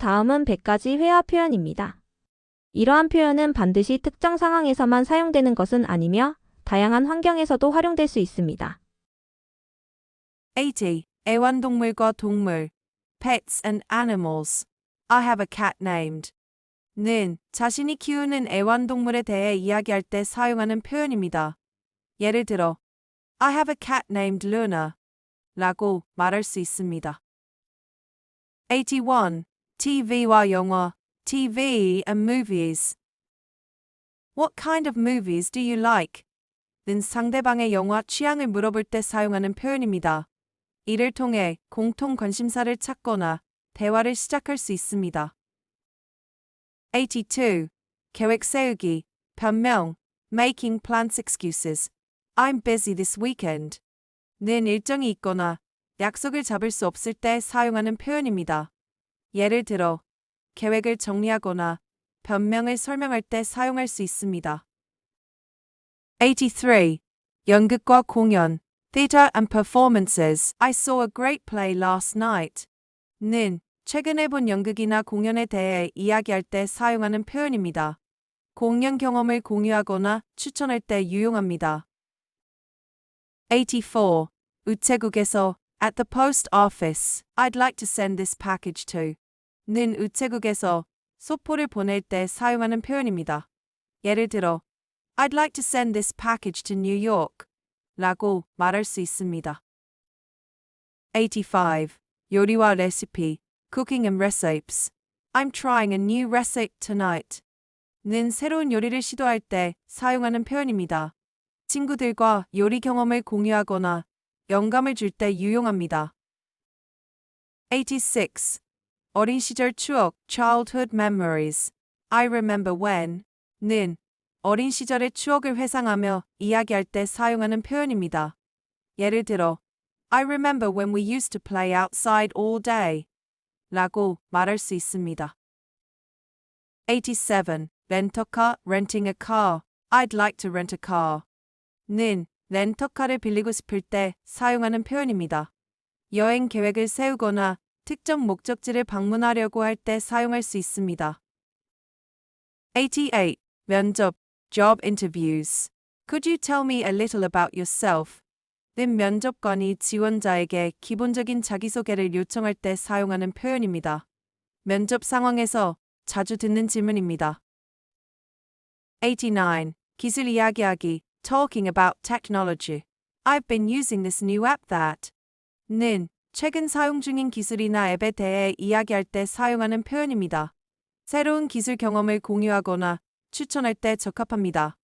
다음은 100가지 회화 표현입니다. 이러한 표현은 반드시 특정 상황에서만 사용되는 것은 아니며 다양한 환경에서도 활용될 수 있습니다. 80. 애완동물과 동물. Pets and animals. I have a cat named. 는 자신이 키우는 애완동물에 대해 이야기할 때 사용하는 표현입니다. 예를 들어, I have a cat named Luna. 라고 말할 수 있습니다. 81. TV와 영화. TV and movies. What kind of movies do you like? 는 상대방의 영화 취향을 물어볼 때 사용하는 표현입니다. 이를 통해 공통 관심사를 찾거나 대화를 시작할 수 있습니다. 82. 계획 세우기, 변명, making plans excuses. I'm busy this weekend. 는 일정이 있거나 약속을 잡을 수 없을 때 사용하는 표현입니다. 예를 들어, 계획을 정리하거나 변명을 설명할 때 사용할 수 있습니다. 83. 연극과 공연, theater and performances. I saw a great play last night. 는 최근에 본 연극이나 공연에 대해 이야기할 때 사용하는 표현입니다. 공연 경험을 공유하거나 추천할 때 유용합니다. 84. 우체국에서 at the post office. I'd like to send this package to. 는 우체국에서 소포를 보낼 때 사용하는 표현입니다. 예를 들어 I'd like to send this package to New York. 라고 말할 수 있습니다. 85. 요리와 레시피, cooking and recipes. I'm trying a new recipe tonight. 는 새로운 요리를 시도할 때 사용하는 표현입니다. 친구들과 요리 경험을 공유하거나 영감을 줄 때 유용합니다. 86. 어린 시절 추억, childhood memories. I remember when. 는 어린 시절의 추억을 회상하며 이야기할 때 사용하는 표현입니다. 예를 들어, I remember when we used to play outside all day. 라고 말할 수 있습니다. 87. 렌터카, renting a car. I'd like to rent a car. 는 렌터카를 빌리고 싶을 때 사용하는 표현입니다. 여행 계획을 세우거나 특정 목적지를 방문하려고 할 때 사용할 수 있습니다. 88. 면접, job interviews. Could you tell me a little about yourself? 는 면접관이 지원자에게 기본적인 자기소개를 요청할 때 사용하는 표현입니다. 면접 상황에서 자주 듣는 질문입니다. 89. 기술 이야기하기, talking about technology. I've been using this new app that. 는 최근 사용 중인 기술이나 앱에 대해 이야기할 때 사용하는 표현입니다. 새로운 기술 경험을 공유하거나 추천할 때 적합합니다.